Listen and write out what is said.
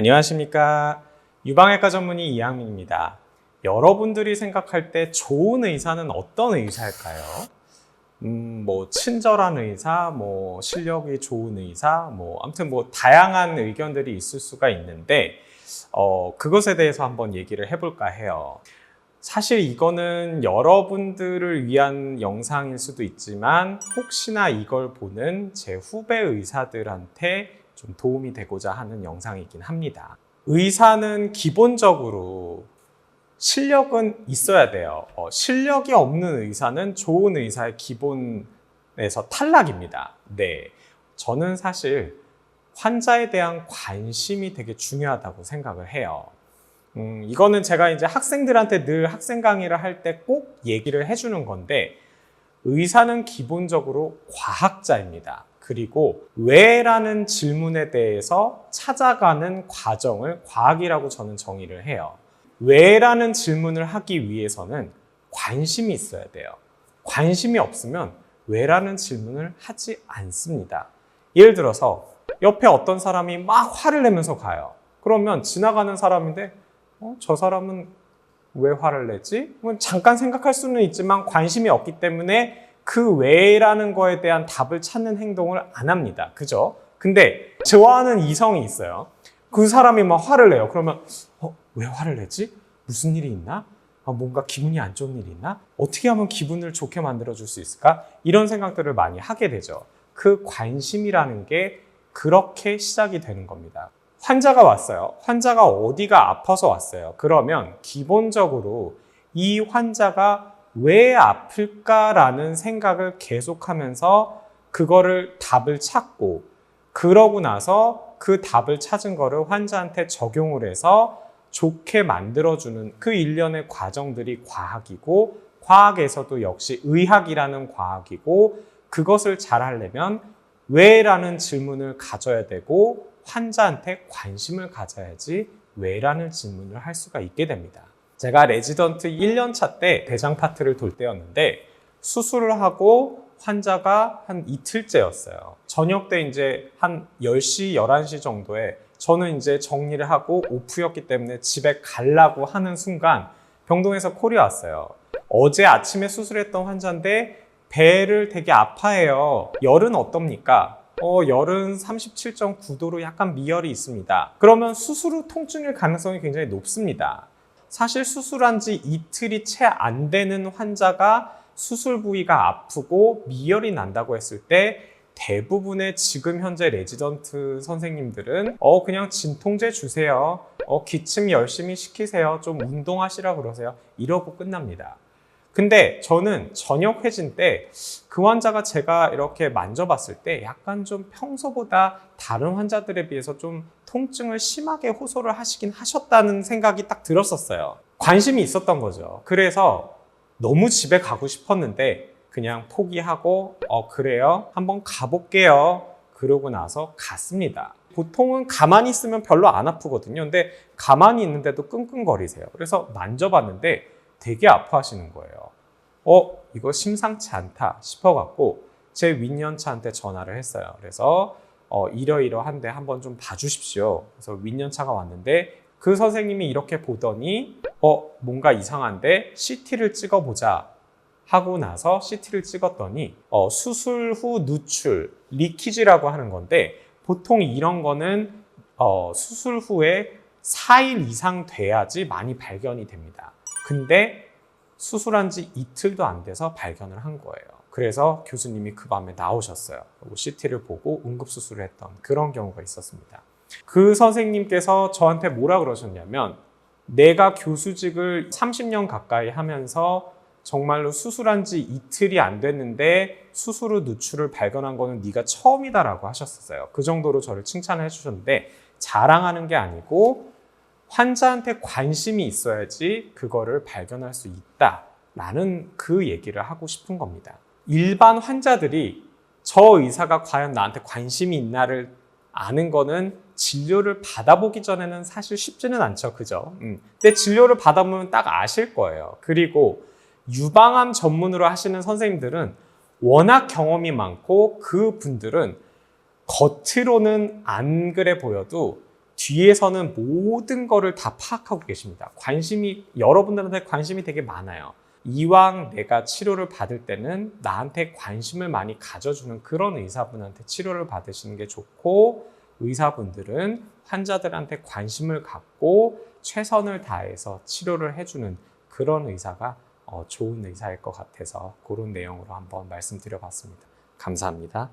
안녕하십니까. 유방외과 전문의 이양민입니다. 여러분들이 생각할 때 좋은 의사는 어떤 의사일까요? 음, 뭐, 친절한 의사, 뭐, 실력이 좋은 의사, 뭐, 아무튼 뭐, 다양한 의견들이 있을 수가 있는데, 어, 그것에 대해서 한번 얘기를 해볼까 해요. 사실 이거는 여러분들을 위한 영상일 수도 있지만 혹시나 이걸 보는 제 후배 의사들한테 좀 도움이 되고자 하는 영상이긴 합니다. 의사는 기본적으로 실력은 있어야 돼요. 어, 실력이 없는 의사는 좋은 의사의 기본에서 탈락입니다. 네. 저는 사실 환자에 대한 관심이 되게 중요하다고 생각을 해요. 음, 이거는 제가 이제 학생들한테 늘 학생 강의를 할 때 꼭 얘기를 해주는 건데, 의사는 기본적으로 과학자입니다. 그리고 왜라는 질문에 대해서 찾아가는 과정을 과학이라고 저는 정의를 해요. 왜라는 질문을 하기 위해서는 관심이 있어야 돼요. 관심이 없으면 왜라는 질문을 하지 않습니다. 예를 들어서 옆에 어떤 사람이 막 화를 내면서 가요. 그러면 지나가는 사람인데 어, 저 사람은 왜 화를 내지? 잠깐 생각할 수는 있지만 관심이 없기 때문에 그 왜라는 거에 대한 답을 찾는 행동을 안 합니다. 그죠? 근데 좋아하는 이성이 있어요. 그 사람이 막 화를 내요. 그러면 어, 왜 화를 내지? 무슨 일이 있나? 아, 뭔가 기분이 안 좋은 일이 있나? 어떻게 하면 기분을 좋게 만들어 줄 수 있을까? 이런 생각들을 많이 하게 되죠. 그 관심이라는 게 그렇게 시작이 되는 겁니다. 환자가 왔어요. 환자가 어디가 아파서 왔어요. 그러면 기본적으로 이 환자가 왜 아플까라는 생각을 계속하면서 그거를 답을 찾고 그러고 나서 그 답을 찾은 거를 환자한테 적용을 해서 좋게 만들어주는 그 일련의 과정들이 과학이고 과학에서도 역시 의학이라는 과학이고 그것을 잘 하려면 왜라는 질문을 가져야 되고 환자한테 관심을 가져야지 왜라는 질문을 할 수가 있게 됩니다. 제가 레지던트 1년차 때 대장 파트를 돌 때였는데 수술을 하고 환자가 한 이틀째였어요. 저녁 때 이제 한 10시, 11시 정도에 저는 이제 정리를 하고 오프였기 때문에 집에 가려고 하는 순간 병동에서 콜이 왔어요. 어제 아침에 수술했던 환자인데 배를 되게 아파해요. 열은 어떻습니까? 어, 열은 37.9도로 약간 미열이 있습니다. 그러면 수술 후 통증일 가능성이 굉장히 높습니다. 사실 수술한 지 이틀이 채 안 되는 환자가 수술 부위가 아프고 미열이 난다고 했을 때 대부분의 지금 현재 레지던트 선생님들은 어 그냥 진통제 주세요. 어 기침 열심히 시키세요. 좀 운동하시라 그러세요. 이러고 끝납니다. 근데 저는 저녁 회진 때 그 환자가 제가 이렇게 만져봤을 때 약간 좀 평소보다 다른 환자들에 비해서 좀 통증을 심하게 호소를 하시긴 하셨다는 생각이 딱 들었었어요. 관심이 있었던 거죠. 그래서 너무 집에 가고 싶었는데 그냥 포기하고 어 그래요? 한번 가볼게요. 그러고 나서 갔습니다. 보통은 가만히 있으면 별로 안 아프거든요. 근데 가만히 있는데도 끙끙거리세요. 그래서 만져봤는데 되게 아파하시는 거예요. 어 이거 심상치 않다 싶어갖고 제 윗년차한테 전화를 했어요. 그래서 어 이러이러한데 한번 좀 봐주십시오. 그래서 윗년차가 왔는데 그 선생님이 이렇게 보더니 어 뭔가 이상한데 CT를 찍어보자 하고 나서 CT를 찍었더니 어, 수술 후 누출, 리키지라고 하는 건데 보통 이런 거는 어, 수술 후에 4일 이상 돼야지 많이 발견이 됩니다. 근데 수술한 지 이틀도 안 돼서 발견을 한 거예요. 그래서 교수님이 그 밤에 나오셨어요. CT를 보고 응급수술을 했던 그런 경우가 있었습니다. 그 선생님께서 저한테 뭐라 그러셨냐면 내가 교수직을 30년 가까이 하면서 정말로 수술한 지 이틀이 안 됐는데 수술 후 누출을 발견한 거는 네가 처음이다라고 하셨었어요. 그 정도로 저를 칭찬을 해주셨는데 자랑하는 게 아니고 환자한테 관심이 있어야지 그거를 발견할 수 있다라는 그 얘기를 하고 싶은 겁니다. 일반 환자들이 저 의사가 과연 나한테 관심이 있나를 아는 거는 진료를 받아보기 전에는 사실 쉽지는 않죠. 그죠? 음. 근데 진료를 받아보면 딱 아실 거예요. 그리고 유방암 전문으로 하시는 선생님들은 워낙 경험이 많고 그 분들은 겉으로는 안 그래 보여도 뒤에서는 모든 거를 다 파악하고 계십니다. 관심이 여러분들한테 관심이 되게 많아요. 이왕 내가 치료를 받을 때는 나한테 관심을 많이 가져주는 그런 의사분한테 치료를 받으시는 게 좋고 의사분들은 환자들한테 관심을 갖고 최선을 다해서 치료를 해주는 그런 의사가 어, 좋은 의사일 것 같아서 그런 내용으로 한번 말씀드려 봤습니다. 감사합니다.